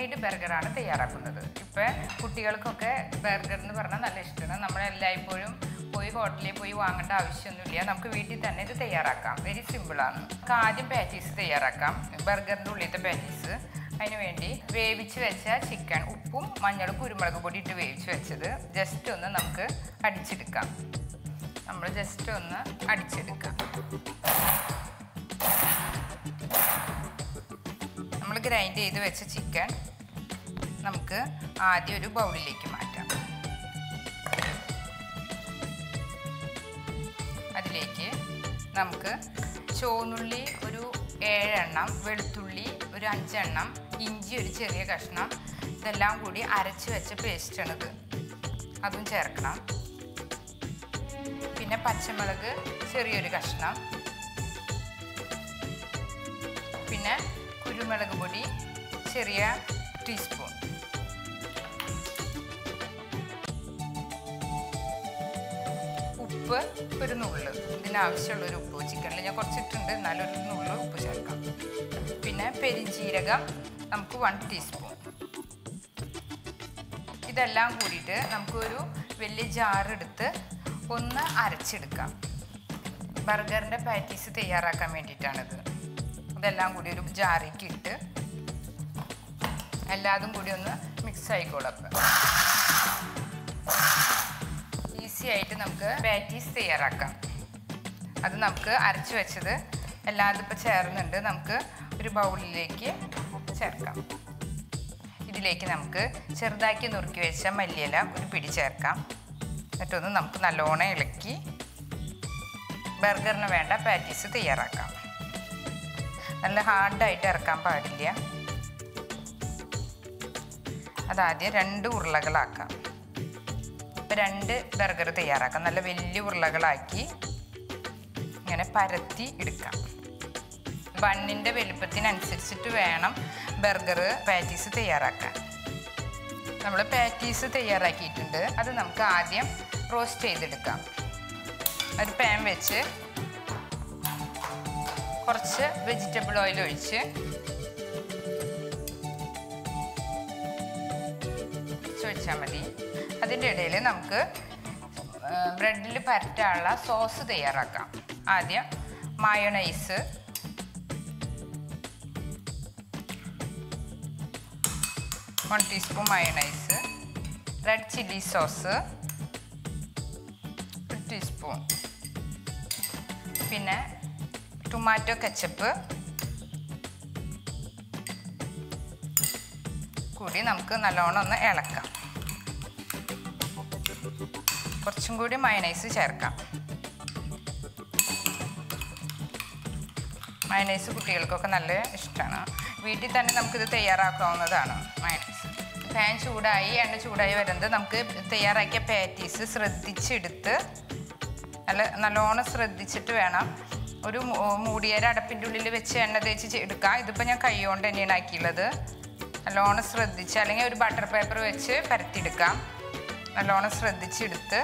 Made ബർഗറാണ് തയ്യാറാക്കുന്നത്. ഇപ്പം കുട്ടികൾക്കൊക്കെ ബർഗർ എന്ന് പറഞ്ഞാൽ നല്ല ഇഷ്ടമാണ്. നമ്മളെല്ലായ്പ്പോഴും പോയി ഹോട്ടലിൽ പോയി വാങ്ങേണ്ട ആവശ്യമൊന്നുമില്ല. നമുക്ക് വീട്ടിൽ തന്നെ ഇത് തയ്യാറാക്കാം. വെരി സിമ്പിളാണ് നമുക്ക് ആദ്യം പാറ്റീസ് തയ്യാറാക്കാം. ബർഗറിന്റെ ഉള്ളിലത്തെ പാറ്റീസ് അതിന് വേണ്ടി വേവിച്ച് വെച്ച ചിക്കൻ ഉപ്പും മഞ്ഞളും കുരുമുളക് പൊടി ഇട്ട് വേവിച്ച് വെച്ചത് ജസ്റ്റ് ഒന്ന് നമുക്ക് അടിച്ചെടുക്കാം. നമ്മൾ ജസ്റ്റ് ഒന്ന് അടിച്ചെടുക്കാം. നമ്മൾ ഗ്രൈൻഡ് ചെയ്ത് വെച്ച ചിക്കൻ നമുക്ക് ആദ്യം ഒരു ബൗളിലേക്ക് മാറ്റാം. അതിലേക്ക് നമുക്ക് ചുവന്നുള്ളി ഒരു ഏഴെണ്ണം വെളുത്തുള്ളി ഒരു അഞ്ചെണ്ണം ഇഞ്ചി ഒരു ചെറിയ കഷ്ണം ഇതെല്ലാം കൂടി അരച്ച് വെച്ച പേസ്റ്റാണിത്. അതും ചേർക്കണം. പിന്നെ പച്ചമുളക് ചെറിയൊരു കഷ്ണം. പിന്നെ കുരുമുളക് പൊടി ചെറിയ ടീസ്പൂൺ. ഉപ്പ് ഒരു നുള്ള്. ഇതിനാവശ്യമുള്ളൊരു ഉപ്പ് ചിക്കനിൽ ഞാൻ കുറച്ചിട്ടുണ്ട്. എന്നാലും ഒരു നുള്ള് ഉപ്പ് ചേർക്കാം. പിന്നെ പെരിഞ്ജീരകം നമുക്ക് വൺ ടീസ്പൂൺ ഇതെല്ലാം കൂടിയിട്ട് നമുക്കൊരു വലിയ ജാറെടുത്ത് ഒന്ന് അരച്ചെടുക്കാം. ബർഗറിന്റെ പാറ്റീസ് തയ്യാറാക്കാൻ വേണ്ടിയിട്ടാണിത്. ഇതെല്ലാം കൂടി ഒരു ജാറിക്ക് ഇട്ട് എല്ലാതും കൂടി ഒന്ന് മിക്സ് ആയിക്കോളപ്പം നമുക്ക് പാറ്റീസ് തയ്യാറാക്കാം. അത് നമുക്ക് അരച്ച് വെച്ചത് എല്ലാം ഇപ്പോൾ ചേർന്നുണ്ട് നമുക്ക് ഒരു ബൗളിലേക്ക് ചേർക്കാം. ഇതിലേക്ക് നമുക്ക് ചെറുതാക്കി നുറുക്കി വെച്ച മല്ലിയില ഒരു പിടി ചേർക്കാം. എന്നിട്ടൊന്ന് നമുക്ക് നല്ലോണം ഇളക്കി ബർഗറിന് വേണ്ട പാറ്റീസ് തയ്യാറാക്കാം. നല്ല ഹാർഡായിട്ട് ഇറക്കാൻ പാടില്ല. അതാദ്യം രണ്ട് ഉരുളകളാക്കാം. ഇപ്പം രണ്ട് ബർഗർ തയ്യാറാക്കാം. നല്ല വലിയ ഉരുളകളാക്കി ഇങ്ങനെ പരത്തി എടുക്കാം. ബണ്ണിന്റെ വലുപ്പത്തിനനുസരിച്ചിട്ട് വേണം ബർഗർ പാറ്റീസ് തയ്യാറാക്കാൻ. നമ്മൾ പാറ്റീസ് തയ്യാറാക്കിയിട്ടുണ്ട്. അത് നമുക്ക് ആദ്യം റോസ്റ്റ് ചെയ്തെടുക്കാം. ഒരു പാൻ വെച്ച് കുറച്ച് വെജിറ്റബിൾ ഓയിൽ ഒഴിച്ച് ചോദിച്ചാൽ മതി. അതിന്റെ ഇടയിൽ നമുക്ക് ബ്രെഡിൽ പരറ്റാനുള്ള സോസ് തയ്യാറാക്കാം. ആദ്യം mayonnaise one teaspoon mayonnaise red chilli sauce ഒരു ടീസ്പൂൺ പിന്നെ ടൊമാറ്റോ കച്ചപ്പ് കൂടി നമുക്ക് നല്ലോണം ഒന്ന് ഇളക്കാം. കുറച്ചും കൂടി മയനൈസ് ചേർക്കാം. മയനൈസ് കുട്ടികൾക്കൊക്കെ നല്ല ഇഷ്ടമാണ് വീട്ടിൽ തന്നെ നമുക്കിത് തയ്യാറാക്കാവുന്നതാണ് മയനൈസ് പാൻ ചൂടായി എണ്ണ ചൂടായി വരുന്നത് നമുക്ക് തയ്യാറാക്കിയ പാറ്റീസ് ശ്രദ്ധിച്ചെടുത്ത് നല്ല നല്ലോണം ശ്രദ്ധിച്ചിട്ട് വേണം. ഒരു മൂടിയേര അടപ്പിന്റെ ഉള്ളിൽ വെച്ച് എണ്ണ തേച്ച് എടുക്കാം. ഇതിപ്പോൾ ഞാൻ കൈ കൊണ്ട് തന്നെയാണ് ആക്കിയുള്ളത്. നല്ലോണം ശ്രദ്ധിച്ച് അല്ലെങ്കിൽ ഒരു ബട്ടർ പേപ്പർ വെച്ച് പരത്തിയെടുക്കാം. നല്ലോണം ശ്രദ്ധിച്ചെടുത്ത്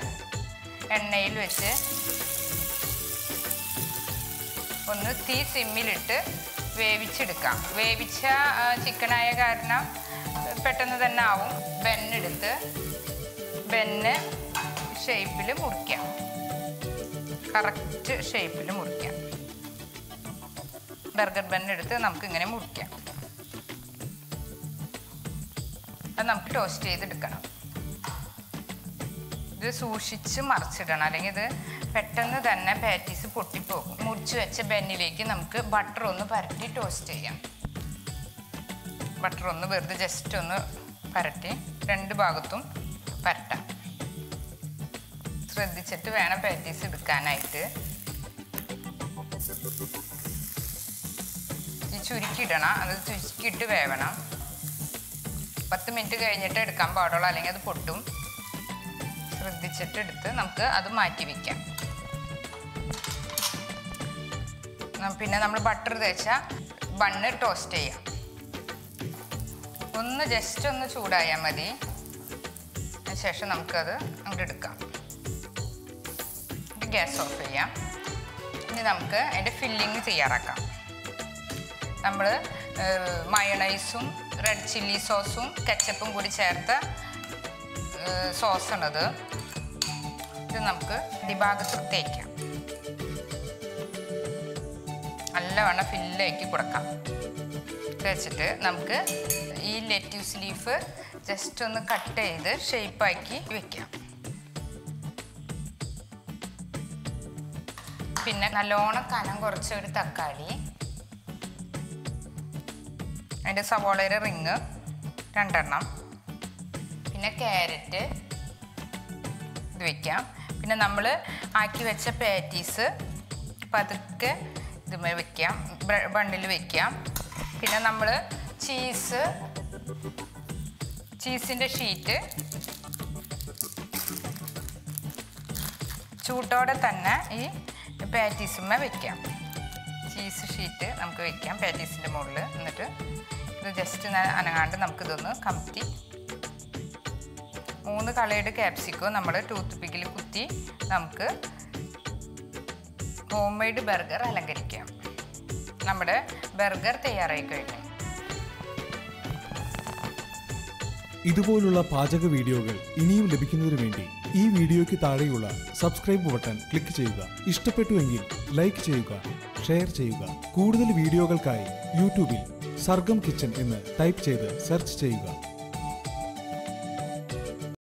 എണ്ണയിൽ വെച്ച് ഒന്ന് തീ സിമ്മിലിട്ട് വേവിച്ചെടുക്കാം. വേവിച്ച ചിക്കനായ കാരണം പെട്ടെന്ന് തന്നെ ആവും. ബെന്നെടുത്ത് ബെന്ന് ഷേപ്പിൽ മുറിക്കാം. കറക്റ്റ് ഷേപ്പിൽ മുറിക്കാം. ബർഗർ ബെന്നെടുത്ത് നമുക്ക് ഇങ്ങനെ മുറിക്കാം. അത് നമുക്ക് ടോസ്റ്റ് ചെയ്തെടുക്കണം. സൂക്ഷിച്ച് മറിച്ചിടണം. അല്ലെങ്കിൽ ഇത് പെട്ടെന്ന് തന്നെ പാറ്റീസ് പൊട്ടിപ്പോകും. മുറിച്ച് വെച്ച ബെന്നിലേക്ക് നമുക്ക് ബട്ടർ ഒന്ന് പരട്ടി ടോസ്റ്റ് ചെയ്യാം. ബട്ടർ ഒന്ന് വെറുതെ ജസ്റ്റ് ഒന്ന് പരട്ടി രണ്ട് ഭാഗത്തും പരട്ടാം. ശ്രദ്ധിച്ചിട്ട് വേണം പാറ്റീസ് എടുക്കാനായിട്ട്. ഈ ചുരുക്കിയിടണം. അത് ചുരുക്കിയിട്ട് വേവണം. പത്ത് മിനിറ്റ് കഴിഞ്ഞിട്ട് എടുക്കാൻ പാടുള്ളൂ. അല്ലെങ്കിൽ അത് പൊട്ടും. ശ്രദ്ധിച്ചിട്ട് എടുത്ത് നമുക്ക് അത് മാറ്റി വെക്കാം. പിന്നെ നമ്മൾ ബട്ടർ തേച്ച ബണ്ണ് ടോസ്റ്റ് ചെയ്യാം. ഒന്ന് ജസ്റ്റ് ഒന്ന് ചൂടായാൽ മതി. ശേഷം നമുക്കത് അങ്ങോട്ട് എടുക്കാം. ഗ്യാസ് ഓഫ് ചെയ്യാം. ഇനി നമുക്ക് അതിന്റെ ഫില്ലിങ് തയ്യാറാക്കാം. നമ്മൾ മയണൈസും റെഡ് ചില്ലി സോസും കെച്ചപ്പും കൂടി ചേർത്ത സോസാണിത് ഇത് നമുക്ക് അടിഭാഗത്ത് തേക്കാം. നല്ലവണ്ണം ഫില്ലേക്ക് കൊടുക്കാം. വെച്ചിട്ട് നമുക്ക് ഈ ലെറ്റ്യൂസ് ലീഫ് ജസ്റ്റ് ഒന്ന് കട്ട് ചെയ്ത് ഷേപ്പാക്കി വെക്കാം. പിന്നെ നല്ലോണം കനം കുറച്ച ഒരു തക്കാളി. അതിന്റെ സവോളയുടെ റിങ് രണ്ടെണ്ണം. പിന്നെ ക്യാരറ്റ് ഇത് വെക്കാം. പിന്നെ നമ്മൾ ആക്കി വെച്ച പാറ്റീസ് പതുക്കെ ഇത് വെക്കാം. ബണ്ണിൽ വെക്കാം. പിന്നെ നമ്മൾ ചീസ് ചീസിന്റെ ഷീറ്റ് ചൂട്ടോടെ തന്നെ ഈ പാറ്റീസുമ്മ വെക്കാം. ചീസ് ഷീറ്റ് നമുക്ക് വെക്കാം പാറ്റീസിന്റെ മുകളിൽ എന്നിട്ട് ഇത് ജസ്റ്റ് അനങ്ങാണ്ട് നമുക്കിതൊന്ന് കമത്തി മൂന്ന് കളയുടെ ക്യാപ്സിക്കോ നമ്മൾ ടൂത്ത് പിക്കിൽ കുത്തി നമുക്ക് ഹോം മെയ്ഡ് ബർഗർ അലങ്കരിക്കാം. നമ്മുടെ ബർഗർ തയ്യാറായി കഴിഞ്ഞു. ഇതുപോലുള്ള പാചക വീഡിയോകൾ ഇനിയും ലഭിക്കുന്നതിനു വേണ്ടി ഈ വീഡിയോയ്ക്ക് താഴെയുള്ള സബ്സ്ക്രൈബ് ബട്ടൺ ക്ലിക്ക് ചെയ്യുക. ഇഷ്ടപ്പെട്ടുവെങ്കിൽ ലൈക്ക് ചെയ്യുക ഷെയർ ചെയ്യുക. കൂടുതൽ വീഡിയോകൾക്കായി യൂട്യൂബിൽ സർഗം കിച്ചൺ എന്ന് ടൈപ്പ് ചെയ്ത് സെർച്ച് ചെയ്യുക.